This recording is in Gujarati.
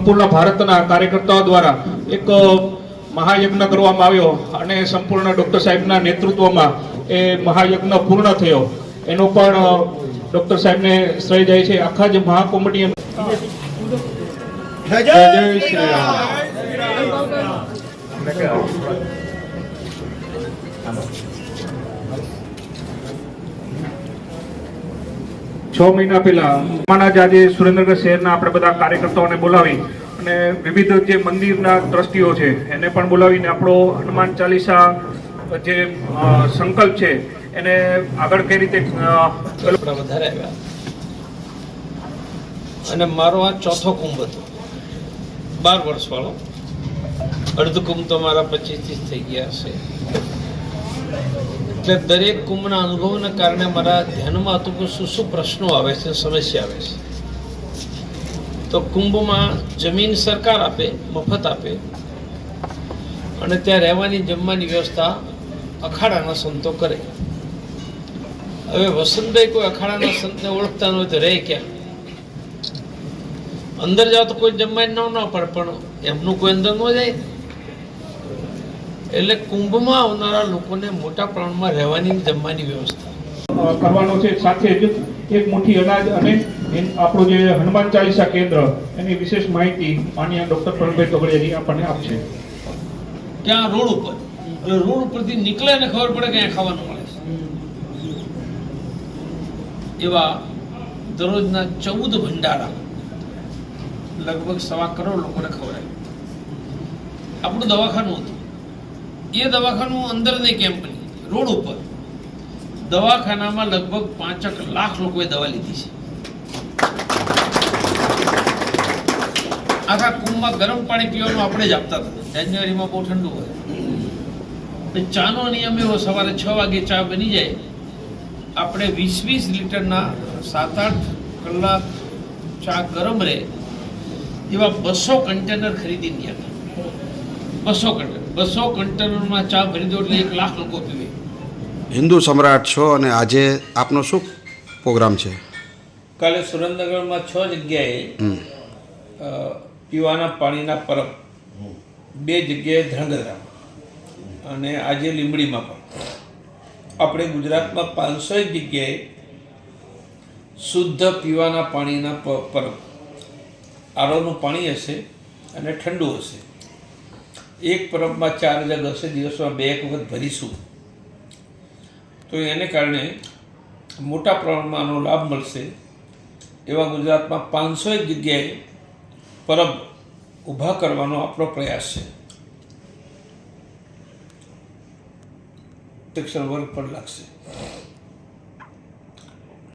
સંપૂર્ણ ભારતના કાર્યકર્તાઓ દ્વારા એક મહાયજ્ઞ કરવામાં આવ્યો અને સંપૂર્ણ ડૉક્ટર સાહેબના નેતૃત્વમાં એ મહાયજ્ઞ પૂર્ણ થયો. એનો પણ ડૉક્ટર સાહેબને શ્રેય જાય છે. આખા જ મહાકુંભની જય જય શ્રી રામ. છ મહિના પહેલા અમારા જ આજે સુરેન્દ્રનગર શહેરના આપણે બધા કાર્યકર્તાઓને બોલાવી અને વિવિધ જે મંદિરના ટ્રસ્ટીઓ છે, એને પણ બોલાવીને આપણો હનુમાન ચાલીસા જે સંકલ્પ છે, એને આગળ કઈ રીતે વધારે આવ્યા. અને મારો આ ચોથો કુંભ હતો. બાર વર્ષવાળો. અર્ધ કુંભ તો મારા પચીસ ત્રીસ થઈ ગયા હશે. એટલે દરેક કુંભના અનુભવના કારણે મારા ધ્યાનમાં હતું કે શું શું પ્રશ્નો આવે છે, સમસ્યા આવે છે. તો કુંભમાં જમીન સરકાર આપે, મફત આપે. અને ત્યાં રહેવાની, જમવાની વ્યવસ્થા અખાડાના સંતો કરે. હવે વસંતભાઈ કોઈ અખાડાના સંતને ઓળખતા ન હોય તો રહે ક્યાં? અંદર જાઓ તો કોઈ જમવાની ન પડે, પણ એમનું કોઈ અંદર ન જાય. એટલે કુંભમાં આવનારા લોકોને મોટા પ્રમાણમાં રહેવાની જમવાની વ્યવસ્થા. કરવાનો છે સાથે જ એક મુઠ્ઠી અનાજ અને આપણું જે હનુમાન ચાલીસા કેન્દ્ર એની વિશેષ માહિતી માનીય ડૉક્ટર પ્રણભાઈ તોગડિયાજી આપણને આપશે. ત્યાં રોડ ઉપર. એટલે રોડ ઉપરથી નીકળે ને ખબર પડે કે અહીંયા ખાવાનું મળે છે. એવા દરરોજના ચૌદ ભંડારા લગભગ સવા કરોડ લોકોને ખવડાય. આપણું દવાખાનું હતું. એ દવાખાનું અંદરની કેમ્પની રોડ ઉપર. દવાખાનામાં લગભગ પાંચક લાખ લોકોએ દવા લીધી છે. આખા કુંભમાં ગરમ પાણી પીવાનું આપણે જ આપતા હતા. જાન્યુઆરીમાં બહુ ઠંડુ હોય. ચાનો નિયમ એવો, સવારે છ વાગે ચા બની જાય. આપણે વીસ વીસ લીટરના સાત આઠ કલાક ચા ગરમ રહે. એવા બસો કન્ટેનર ખરીદી ગયા બસો કન્ટેનર બસો કન્ટેનરમાં ચા ભરી દો એટલે એક લાખ લોકો પીવે. હિન્દુ સમ્રાટ છો અને આજે આપનો શું પ્રોગ્રામ છે? કાલે સુરેન્દ્રનગરમાં છ જગ્યાએ પીવાના પાણીના પરબ. બે જગ્યાએ ધ્રાંગધ્રા. અને આજે લીંબડીમાં પણ. આપણે ગુજરાતમાં પાંચસો જગ્યાએ શુદ્ધ પીવાના પાણીના પ- પરબ. આરોનું પાણી હશે અને ઠંડુ હશે. એક પરબમાં ચાર હજાર દસે દિવસમાં બે એક વખત ભરીશું. તો એને કારણે મોટા પ્રમાણમાં આનો લાભ મળશે. એવા ગુજરાતમાં પાંચસો એક જગ્યાએ પરબ ઊભા કરવાનો આપણો પ્રયાસ છે. શિક્ષણ વર્ગ પણ લાગશે.